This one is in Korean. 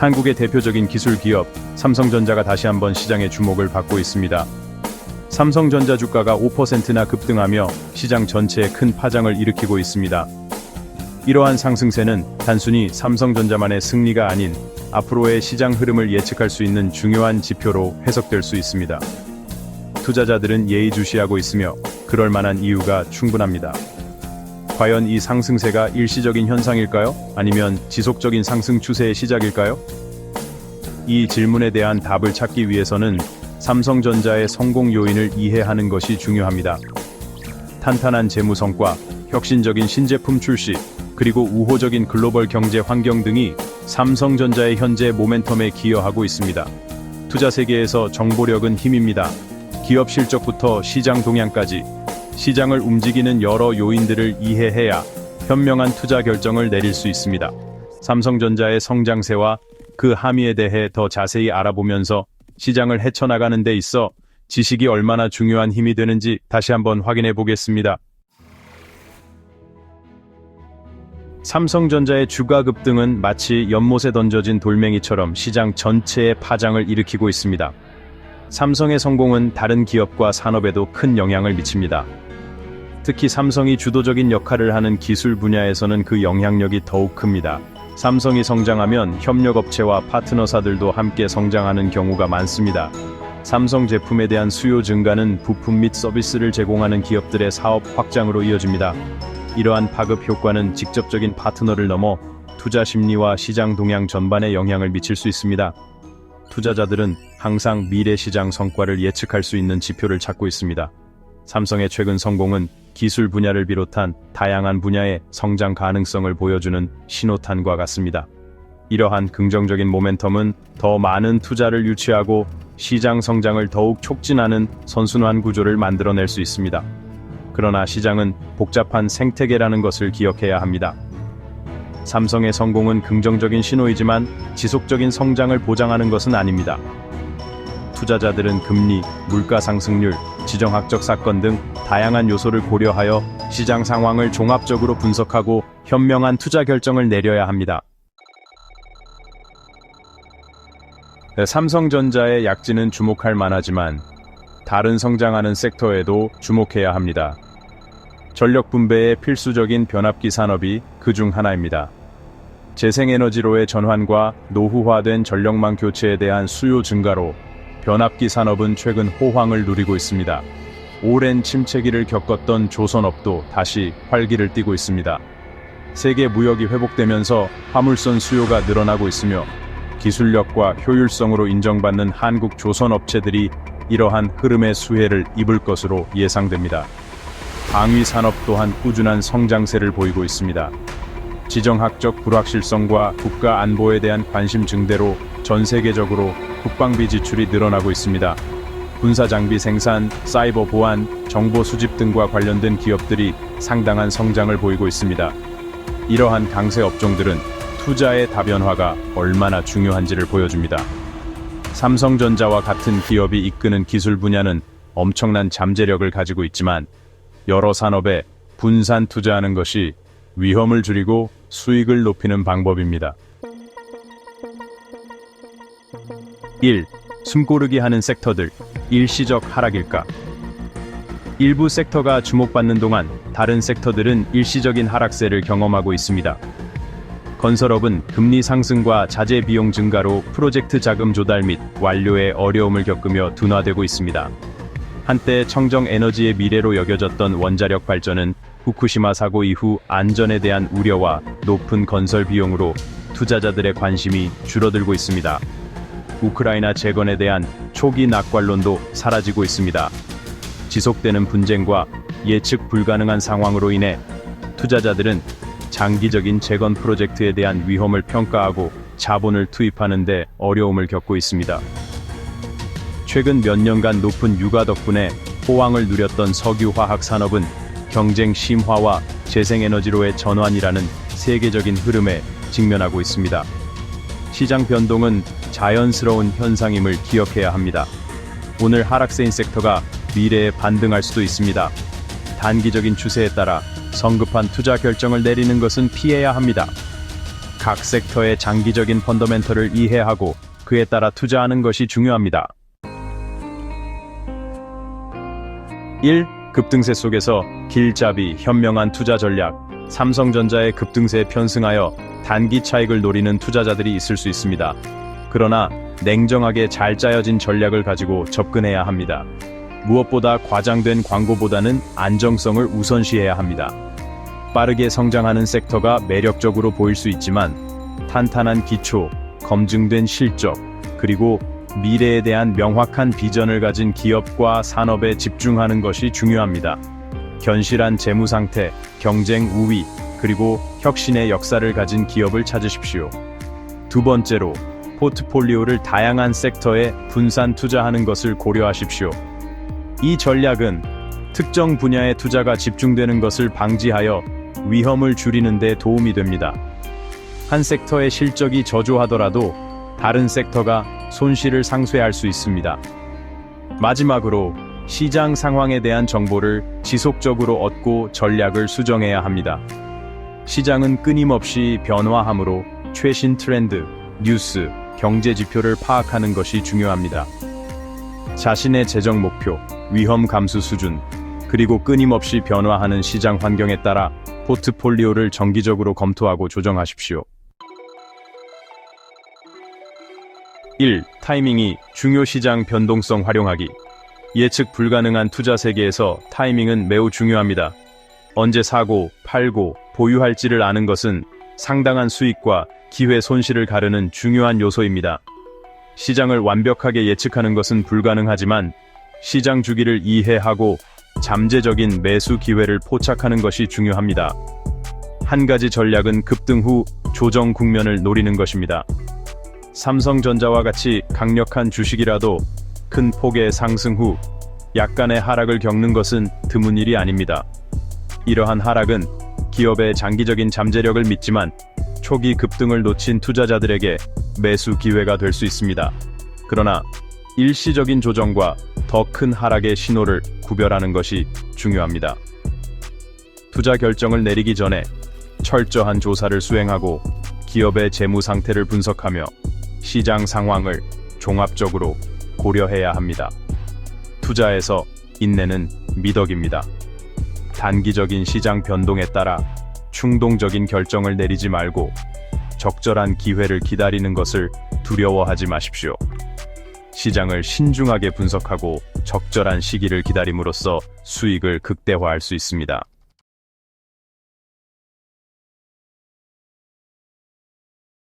한국의 대표적인 기술 기업 삼성전자가 다시 한번 시장의 주목을 받고 있습니다. 삼성전자 주가가 5%나 급등하며 시장 전체에 큰 파장을 일으키고 있습니다. 이러한 상승세는 단순히 삼성전자만의 승리가 아닌 앞으로의 시장 흐름을 예측할 수 있는 중요한 지표로 해석될 수 있습니다. 투자자들은 예의주시하고 있으며 그럴 만한 이유가 충분합니다. 과연 이 상승세가 일시적인 현상일까요? 아니면 지속적인 상승 추세의 시작일까요? 이 질문에 대한 답을 찾기 위해서는 삼성전자의 성공 요인을 이해하는 것이 중요합니다. 탄탄한 재무 성과, 혁신적인 신제품 출시, 그리고 우호적인 글로벌 경제 환경 등이 삼성전자의 현재 모멘텀에 기여하고 있습니다. 투자 세계에서 정보력은 힘입니다. 기업 실적부터 시장 동향까지 시장을 움직이는 여러 요인들을 이해해야 현명한 투자 결정을 내릴 수 있습니다. 삼성전자의 성장세와 그 함의에 대해 더 자세히 알아보면서 시장을 헤쳐나가는 데 있어 지식이 얼마나 중요한 힘이 되는지 다시 한번 확인해 보겠습니다. 삼성전자의 주가 급등은 마치 연못에 던져진 돌멩이처럼 시장 전체에 파장을 일으키고 있습니다. 삼성의 성공은 다른 기업과 산업에도 큰 영향을 미칩니다. 특히 삼성이 주도적인 역할을 하는 기술 분야에서는 그 영향력이 더욱 큽니다. 삼성이 성장하면 협력업체와 파트너사들도 함께 성장하는 경우가 많습니다. 삼성 제품에 대한 수요 증가는 부품 및 서비스를 제공하는 기업들의 사업 확장으로 이어집니다. 이러한 파급 효과는 직접적인 파트너를 넘어 투자 심리와 시장 동향 전반에 영향을 미칠 수 있습니다. 투자자들은 항상 미래 시장 성과를 예측할 수 있는 지표를 찾고 있습니다. 삼성의 최근 성공은 기술 분야를 비롯한 다양한 분야의 성장 가능성을 보여주는 신호탄과 같습니다. 이러한 긍정적인 모멘텀은 더 많은 투자를 유치하고 시장 성장을 더욱 촉진하는 선순환 구조를 만들어낼 수 있습니다. 그러나 시장은 복잡한 생태계라는 것을 기억해야 합니다. 삼성의 성공은 긍정적인 신호이지만 지속적인 성장을 보장하는 것은 아닙니다. 투자자들은 금리, 물가 상승률, 지정학적 사건 등 다양한 요소를 고려하여 시장 상황을 종합적으로 분석하고 현명한 투자 결정을 내려야 합니다. 네, 삼성전자의 약진은 주목할 만하지만 다른 성장하는 섹터에도 주목해야 합니다. 전력 분배의 필수적인 변압기 산업이 그 중 하나입니다. 재생에너지로의 전환과 노후화된 전력망 교체에 대한 수요 증가로 변압기 산업은 최근 호황을 누리고 있습니다. 오랜 침체기를 겪었던 조선업도 다시 활기를 띠고 있습니다. 세계 무역이 회복되면서 화물선 수요가 늘어나고 있으며 기술력과 효율성으로 인정받는 한국 조선업체들이 이러한 흐름의 수혜를 입을 것으로 예상됩니다. 방위 산업 또한 꾸준한 성장세를 보이고 있습니다. 지정학적 불확실성과 국가 안보에 대한 관심 증대로 전 세계적으로 국방비 지출이 늘어나고 있습니다. 군사 장비 생산, 사이버 보안, 정보 수집 등과 관련된 기업들이 상당한 성장을 보이고 있습니다. 이러한 강세 업종들은 투자의 다변화가 얼마나 중요한지를 보여줍니다. 삼성전자와 같은 기업이 이끄는 기술 분야는 엄청난 잠재력을 가지고 있지만 여러 산업에 분산 투자하는 것이 위험을 줄이고 수익을 높이는 방법입니다. 1. 숨고르기 하는 섹터들, 일시적 하락일까? 일부 섹터가 주목받는 동안 다른 섹터들은 일시적인 하락세를 경험하고 있습니다. 건설업은 금리 상승과 자재 비용 증가로 프로젝트 자금 조달 및 완료에 어려움을 겪으며 둔화되고 있습니다. 한때 청정 에너지의 미래로 여겨졌던 원자력 발전은 후쿠시마 사고 이후 안전에 대한 우려와 높은 건설 비용으로 투자자들의 관심이 줄어들고 있습니다. 우크라이나 재건에 대한 초기 낙관론도 사라지고 있습니다. 지속되는 분쟁과 예측 불가능한 상황으로 인해 투자자들은 장기적인 재건 프로젝트에 대한 위험을 평가하고 자본을 투입하는 데 어려움을 겪고 있습니다. 최근 몇 년간 높은 유가 덕분에 호황을 누렸던 석유화학 산업은 경쟁 심화와 재생에너지로의 전환이라는 세계적인 흐름에 직면하고 있습니다. 시장 변동은 자연스러운 현상임을 기억해야 합니다. 오늘 하락세인 섹터가 미래에 반등할 수도 있습니다. 단기적인 추세에 따라 성급한 투자 결정을 내리는 것은 피해야 합니다. 각 섹터의 장기적인 펀더멘털을 이해하고 그에 따라 투자하는 것이 중요합니다. 1. 급등세 속에서 길잡이 현명한 투자 전략 삼성전자의 급등세에 편승하여 단기 차익을 노리는 투자자들이 있을 수 있습니다. 그러나 냉정하게 잘 짜여진 전략을 가지고 접근해야 합니다. 무엇보다 과장된 광고보다는 안정성을 우선시해야 합니다. 빠르게 성장하는 섹터가 매력적으로 보일 수 있지만 탄탄한 기초, 검증된 실적, 그리고 미래에 대한 명확한 비전을 가진 기업과 산업에 집중하는 것이 중요합니다. 견실한 재무 상태, 경쟁 우위, 그리고 혁신의 역사를 가진 기업을 찾으십시오. 두 번째로, 포트폴리오를 다양한 섹터에 분산 투자하는 것을 고려하십시오. 이 전략은 특정 분야의 투자가 집중되는 것을 방지하여 위험을 줄이는 데 도움이 됩니다. 한 섹터의 실적이 저조하더라도 다른 섹터가 손실을 상쇄할 수 있습니다. 마지막으로 시장 상황에 대한 정보를 지속적으로 얻고 전략을 수정해야 합니다. 시장은 끊임없이 변화하므로 최신 트렌드, 뉴스, 경제 지표를 파악하는 것이 중요합니다. 자신의 재정 목표, 위험 감수 수준, 그리고 끊임없이 변화하는 시장 환경에 따라 포트폴리오를 정기적으로 검토하고 조정하십시오. 1. 타이밍이 중요 시장 변동성 활용하기. 예측 불가능한 투자 세계에서 타이밍은 매우 중요합니다. 언제 사고, 팔고, 보유할지를 아는 것은 상당한 수익과 기회 손실을 가르는 중요한 요소입니다. 시장을 완벽하게 예측하는 것은 불가능하지만 시장 주기를 이해하고 잠재적인 매수 기회를 포착하는 것이 중요합니다. 한 가지 전략은 급등 후 조정 국면을 노리는 것입니다. 삼성전자와 같이 강력한 주식이라도 큰 폭의 상승 후 약간의 하락을 겪는 것은 드문 일이 아닙니다. 이러한 하락은 기업의 장기적인 잠재력을 믿지만 초기 급등을 놓친 투자자들에게 매수 기회가 될 수 있습니다. 그러나 일시적인 조정과 더 큰 하락의 신호를 구별하는 것이 중요합니다. 투자 결정을 내리기 전에 철저한 조사를 수행하고 기업의 재무 상태를 분석하며 시장 상황을 종합적으로 고려해야 합니다. 투자에서 인내는 미덕입니다. 단기적인 시장 변동에 따라 충동적인 결정을 내리지 말고 적절한 기회를 기다리는 것을 두려워하지 마십시오. 시장을 신중하게 분석하고 적절한 시기를 기다림으로써 수익을 극대화할 수 있습니다.